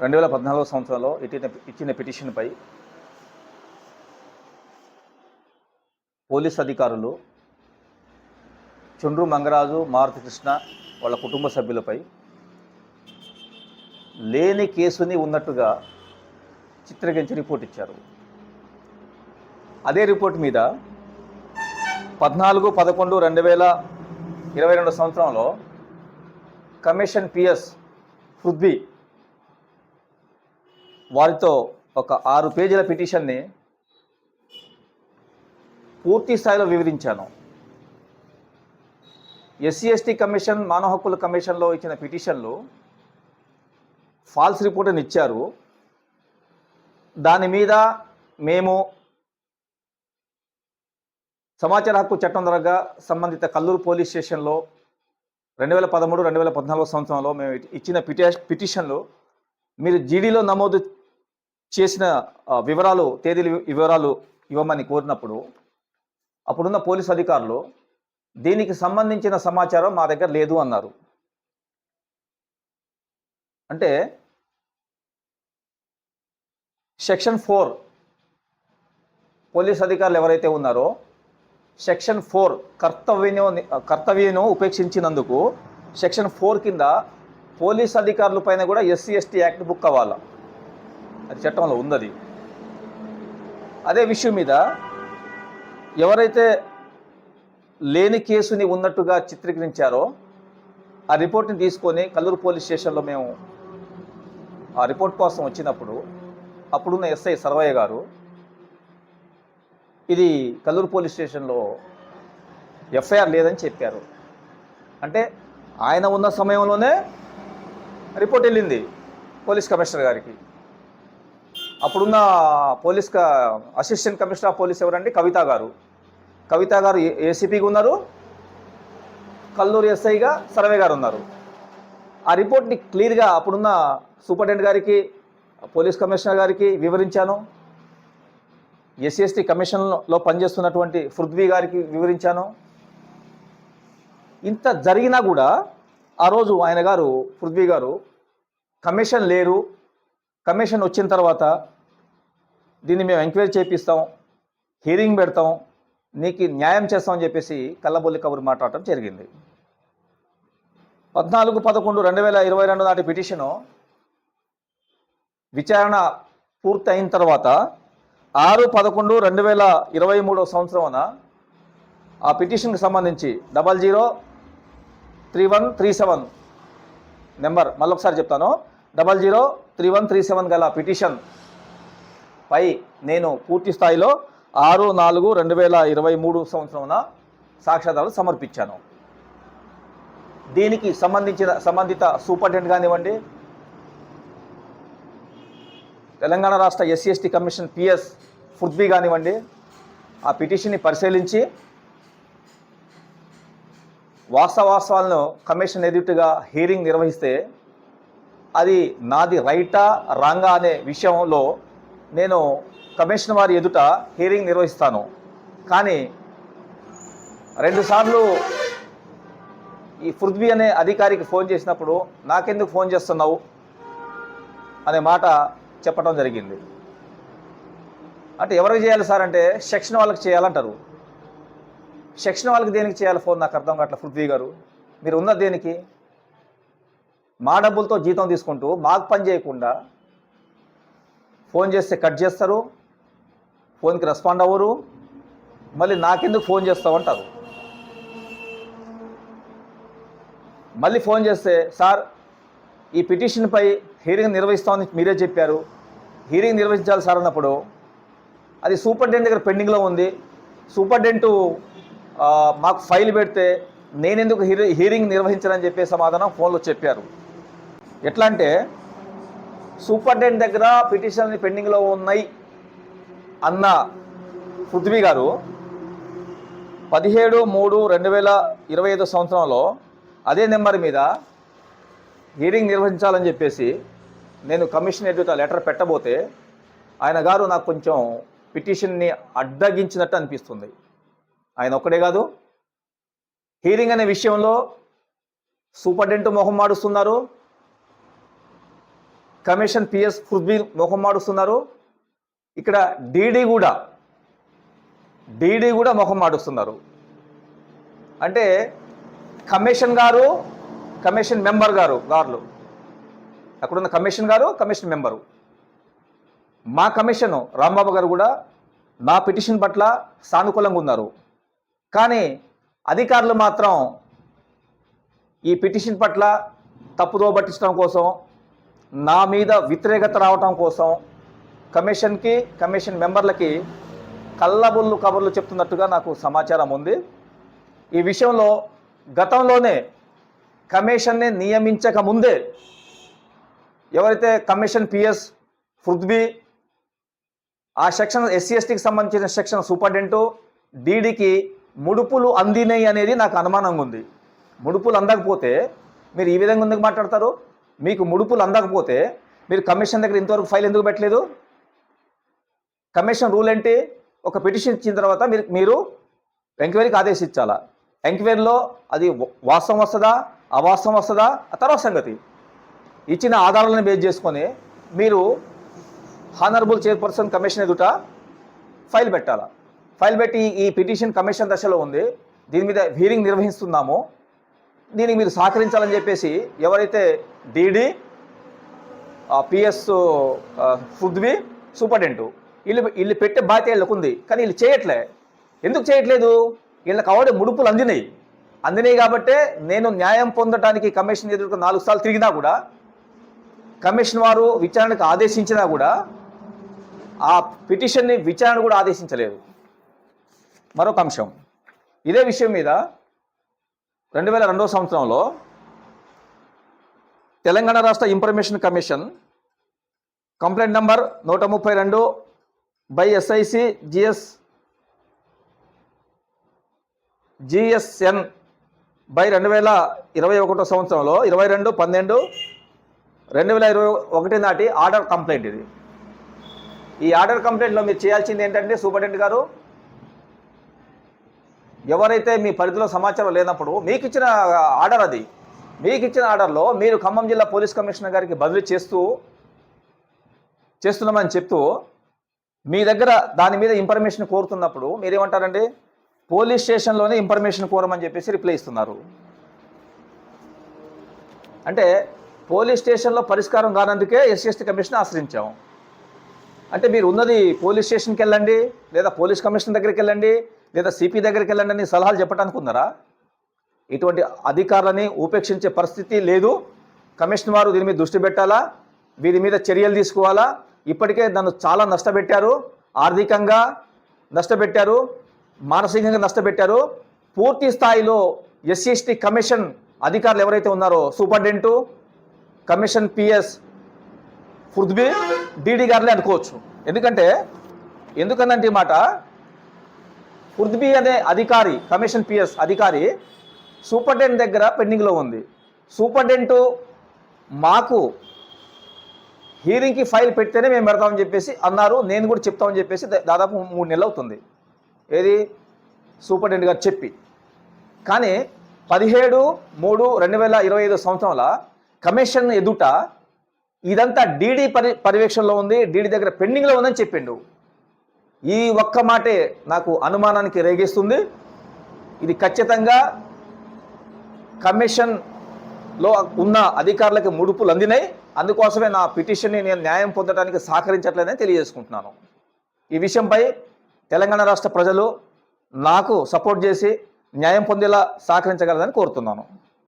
రెండు వేల పద్నాలుగో సంవత్సరంలో ఇచ్చిన ఇచ్చిన పిటిషన్పై పోలీస్ అధికారులు చుండ్రు మంగరాజు మారుతి కృష్ణ వాళ్ళ కుటుంబ సభ్యులపై లేని కేసుని ఉన్నట్టుగా చిత్రీకరించి రిపోర్ట్ ఇచ్చారు. అదే రిపోర్ట్ మీద పద్నాలుగు పదకొండు రెండు వేల ఇరవై రెండు సంవత్సరంలో కమిషన్ పిఎస్ పృథ్వీ వారితో ఒక ఆరు పేజీల పిటిషన్ని పూర్తి స్థాయిలో వివరించాను. ఎస్సీ ఎస్టీ కమిషన్ మానవ హక్కుల కమిషన్లో ఇచ్చిన పిటిషన్లు ఫాల్స్ రిపోర్ట్ అని ఇచ్చారు. దాని మీద మేము సమాచార హక్కు చట్టం ద్వారా సంబంధిత కల్లూరు పోలీస్ స్టేషన్లో రెండు వేల పదమూడు రెండు వేల పద్నాలుగు సంవత్సరంలో మేము ఇచ్చిన పిటి పిటిషన్లు మీరు జీడీలో నమోదు చేసిన వివరాలు తేదీల వివరాలు ఇవ్వమని కోరినప్పుడు అప్పుడున్న పోలీసు అధికారులు దీనికి సంబంధించిన సమాచారం మా దగ్గర లేదు అన్నారు. అంటే సెక్షన్ ఫోర్ పోలీస్ అధికారులు ఎవరైతే ఉన్నారో సెక్షన్ ఫోర్ కర్తవ్యను కర్తవ్యను ఉపేక్షించినందుకు సెక్షన్ ఫోర్ కింద పోలీస్ అధికారుల పైన కూడా ఎస్సీ ఎస్టీ యాక్ట్ బుక్ అవ్వాలి. అది చట్టంలో ఉందది అదే విషయం మీద ఎవరైతే లేని కేసుని ఉన్నట్టుగా చిత్రీకరించారో ఆ రిపోర్ట్ని తీసుకొని కల్లూరు పోలీస్ స్టేషన్లో మేము ఆ రిపోర్ట్ కోసం వచ్చినప్పుడు అప్పుడున్న ఎస్ఐ సర్వయ్య గారు ఇది కల్లూరు పోలీస్ స్టేషన్లో ఎఫ్ఐఆర్ లేదని చెప్పారు. అంటే ఆయన ఉన్న సమయంలోనే రిపోర్ట్ వెళ్ళింది పోలీస్ కమిషనర్ గారికి. అప్పుడున్న police assistant commissioner of police ఎవరండి? కవిత గారు. కవిత గారు ఏ- ఏసీపీగా ఉన్నారు? కల్లూరు ఎస్ఐగా సర్వే గారు ఉన్నారు. ఆ రిపోర్ట్ని క్లియర్గా అప్పుడున్న సూపరింటెండెంట్ గారికి పోలీస్ కమిషనర్ గారికి వివరించాను. ఎస్సీ ఎస్టీ కమిషన్లో పనిచేస్తున్నటువంటి పృథ్వీ గారికి వివరించాను. ఇంత జరిగినా కూడా ఆ రోజు ఆయన గారు పృథ్వీ గారు కమిషన్ లేరు. కమిషన్ వచ్చిన తర్వాత దీన్ని మేము ఎంక్వైరీ చేపిస్తాం హియరింగ్ పెడతాం నీకు న్యాయం చేస్తామని చెప్పేసి కల్లబొల్లి కబురు మాట్లాడటం జరిగింది. పద్నాలుగు పదకొండు రెండు వేల ఇరవై రెండు నాటి పిటిషను విచారణ పూర్తి అయిన తర్వాత ఆరు పదకొండు రెండు వేల ఇరవై మూడో సంవత్సరమున ఆ పిటిషన్కి సంబంధించి double zero three one three seven number మళ్ళొకసారి చెప్తాను. Double zero three one three seven గల పిటిషన్ పై నేను పూర్తి స్థాయిలో ఆరు నాలుగు రెండు వేల ఇరవై మూడు సంవత్సరమున సాక్ష్యాధారాలు సమర్పించాను. దీనికి సంబంధించిన సంబంధిత సూపరింటెండెంట్ కానివ్వండి తెలంగాణ రాష్ట్ర SC ST commission PS Prithvi కానివ్వండి ఆ పిటిషన్ని పరిశీలించి వాస్తవాస్తవాలను కమిషన్ ఎదుటిగా హీరింగ్ నిర్వహిస్తే అది నాది రైటా రాంగా అనే విషయంలో నేను కమిషన్ వారి ఎదుట హీరింగ్ నిర్వహిస్తాను. కానీ రెండుసార్లు ఈ పృథ్వీ అనే అధికారికి ఫోన్ చేసినప్పుడు నాకెందుకు ఫోన్ చేస్తున్నావు అనే మాట చెప్పడం జరిగింది. అంటే ఎవరికి చేయాలి సార్ అంటే సెక్షన్ వాళ్ళకి చేయాలంటారు. సెక్షన్ వాళ్ళకి దేనికి చేయాలి ఫోన్? నాకు అర్థం కావట్లేదు పృథ్వీ గారు. మీరు ఉన్న దేనికి? మా డబ్బులతో జీతం తీసుకుంటూ మాకు పని చేయకుండా ఫోన్ చేస్తే కట్ చేస్తారు ఫోన్కి రెస్పాండ్ అవ్వరు మళ్ళీ నాకెందుకు ఫోన్ చేస్తావు అంటారు. మళ్ళీ ఫోన్ చేస్తే సార్ ఈ పిటిషన్పై హీరింగ్ నిర్వహిస్తామని మీరే చెప్పారు. హీరింగ్ నిర్వహించాలి సార్ అన్నప్పుడు అది సూపరింటెండెంట్ దగ్గర పెండింగ్లో ఉంది. సూపరింటెండెంట్ మాకు ఫైల్ పెడితే నేనెందుకు హీరింగ్ నిర్వహించాలని చెప్పే సమాధానం ఫోన్లో చెప్పారు. ఎట్లా అంటే సూపరింటెండెంట్ దగ్గర పిటిషన్లు పెండింగ్లో ఉన్నాయి అన్న పృథ్వీ గారు పదిహేడు మూడు రెండు వేల ఇరవై ఐదు సంవత్సరంలో అదే నెంబర్ మీద హీరింగ్ నిర్వహించాలని చెప్పేసి నేను కమిషన్ ఎదుట లెటర్ పెట్టబోతే ఆయన గారు నాకు కొంచెం పిటిషన్ని అడ్డగించినట్టు అనిపిస్తుంది. ఆయన ఒక్కడే కాదు. హీరింగ్ అనే విషయంలో సూపరింటెండెంట్ మొహం మాడుస్తున్నారు. కమిషన్ పిఎస్ ఫుడ్బీ ముఖం మాడుస్తున్నారు. ఇక్కడ డీడీ కూడా డీడీ కూడా ముఖం మాడుస్తున్నారు. అంటే కమిషన్ గారు కమిషన్ మెంబర్ గారు గారులు. అక్కడున్న కమిషన్ గారు కమిషన్ మెంబరు. మా కమిషన్ రాంబాబు గారు కూడా నా పిటిషన్ పట్ల సానుకూలంగా ఉన్నారు. కానీ అధికారులు మాత్రం ఈ పిటిషన్ పట్ల తప్పుదో పట్టించడం కోసం నా మీద వ్యతిరేకత రావటం కోసం కమిషన్కి కమిషన్ మెంబర్లకి కళ్ళబుల్లు కబుర్లు చెప్తున్నట్టుగా నాకు సమాచారం ఉంది. ఈ విషయంలో గతంలోనే కమిషన్ని నియమించక ముందే ఎవరైతే కమిషన్ పిఎస్ పృథ్వీ ఆ సెక్షన్ ఎస్సీ ఎస్టీకి సంబంధించిన సెక్షన్ సూపరింటెండెంట్ డీడీకి ముడుపులు అందినాయి అనేది నాకు అనుమానంగా ఉంది. ముడుపులు అందకపోతే మీరు ఈ విధంగా ఎందుకు మాట్లాడతారు? మీకు ముడుపులు అందకపోతే మీరు కమిషన్ దగ్గర ఇంతవరకు ఫైల్ ఎందుకు పెట్టలేదు? కమిషన్ రూల్ ఏంటి? ఒక పిటిషన్ ఇచ్చిన తర్వాత మీరు మీరు ఎంక్వైరీకి ఆదేశించాలా? ఎంక్వైరీలో అది వాస్తవం వస్తుందా? అవాస్తవం వస్తుందా? ఆ తర్వాత సంగతి. ఇచ్చిన ఆధారాలను బేస్ చేసుకొని మీరు హానరబుల్ చైర్పర్సన్ కమిషన్ ఎదుట ఫైల్ పెట్టాలా? ఫైల్ పెట్టి ఈ పిటిషన్ కమిషన్ దశలో ఉంది. దీని మీద హీరింగ్ నిర్వహిస్తున్నాము. దీనికి మీరు సహకరించాలని చెప్పేసి ఎవరైతే డీడీ పిఎస్ పృథ్వీ సూపరింటెండెంట్ వీళ్ళు వీళ్ళు పెట్టే బాధ్యత వీళ్ళకు ఉంది. కానీ వీళ్ళు చేయట్లే. ఎందుకు చేయట్లేదు? వీళ్ళకి అవడే ముడుపులు అందినాయి. అందినాయి కాబట్టే నేను న్యాయం పొందడానికి కమిషన్ ఎదుర్కొన్న నాలుగు సార్లు తిరిగినా కూడా కమిషన్ వారు విచారణకు ఆదేశించినా కూడా ఆ పిటిషన్ని విచారణ కూడా ఆదేశించలేదు. మరొక అంశం. ఇదే విషయం మీద రెండు వేల రెండవ సంవత్సరంలో తెలంగాణ రాష్ట్ర ఇన్ఫర్మేషన్ కమిషన్ కంప్లైంట్ నంబర్ నూట ముప్పై రెండు by SIC GS GSN by రెండు వేల ఇరవై ఒకటో సంవత్సరంలో ఇరవై రెండు పన్నెండు రెండు వేల ఇరవై ఒకటి నాటి ఆర్డర్ కంప్లైంట్ ఇది. ఈ ఆర్డర్ కంప్లైంట్లో మీరు చేయాల్సింది ఏంటంటే సూపరింటెండెంట్ గారు ఎవరైతే మీ పరిధిలో సమాచారం లేనప్పుడు మీకు ఇచ్చిన ఆర్డర్ అది. మీకు ఇచ్చిన ఆర్డర్లో మీరు ఖమ్మం జిల్లా పోలీస్ కమిషనర్ గారికి బదిలీ చేస్తూ చేస్తున్నామని చెప్తూ మీ దగ్గర దాని మీద ఇన్ఫర్మేషన్ కోరుతున్నప్పుడు మీరేమంటారండి? పోలీస్ స్టేషన్లోనే ఇన్ఫర్మేషన్ కోరమని చెప్పేసి రిప్లై ఇస్తున్నారు. అంటే పోలీస్ స్టేషన్లో పరిష్కారం కానందుకే ఎస్సీఎస్టీ కమిషన్ ఆశ్రయించాం. అంటే మీరు ఉన్నది పోలీస్ స్టేషన్కి వెళ్ళండి లేదా పోలీస్ కమిషన్ దగ్గరికి వెళ్ళండి లేదా సిపి దగ్గరికి వెళ్ళండి అని సలహాలు చెప్పడానికి ఉన్నారా ఇటువంటి అధికారులని ఉపేక్షించే పరిస్థితి లేదు. కమిషన్ వారు దీని మీద దృష్టి పెట్టాలా? వీరి మీద చర్యలు తీసుకోవాలా? ఇప్పటికే నన్ను చాలా నష్టపెట్టారు. ఆర్థికంగా నష్టపెట్టారు. మానసికంగా నష్టపెట్టారు. పూర్తి స్థాయిలో ఎస్సీఎస్టీ కమిషన్ అధికారులు ఎవరైతే ఉన్నారో superintendent commission PS Prithvi DD గారులే అనుకోవచ్చు. ఎందుకంటే ఎందుకనంటే మాట పృథ్వీ అనే అధికారి కమిషన్ పిఎస్ అధికారి సూపర్టెంట్ దగ్గర పెండింగ్లో ఉంది. సూపర్టెంట్ మాకు హీరింగ్కి ఫైల్ పెడితేనే మేము పెడతామని చెప్పేసి అన్నారు. నేను కూడా చెప్తామని చెప్పేసి దాదాపు మూడు నెలలు అవుతుంది. ఏది? సూపరింటెండెంట్ గారు చెప్పి. కానీ పదిహేడు మూడు రెండు వేల ఇరవై ఐదు సంవత్సరంలో కమిషన్ ఎదుట ఇదంతా డీడీ పరి పర్యవేక్షణలో ఉంది. డీడీ దగ్గర పెండింగ్లో ఉందని చెప్పిండు. ఈ ఒక్క మాటే నాకు అనుమానానికి రేగిస్తుంది. ఇది ఖచ్చితంగా కమిషన్లో ఉన్న అధికారులకు ముడుపులు అందినాయి. అందుకోసమే నా పిటిషన్ని నేను న్యాయం పొందడానికి సహకరించట్లేదని తెలియజేసుకుంటున్నాను. ఈ విషయంపై తెలంగాణ రాష్ట్ర ప్రజలు నాకు సపోర్ట్ చేసి న్యాయం పొందేలా సహకరించగలదని కోరుతున్నాను.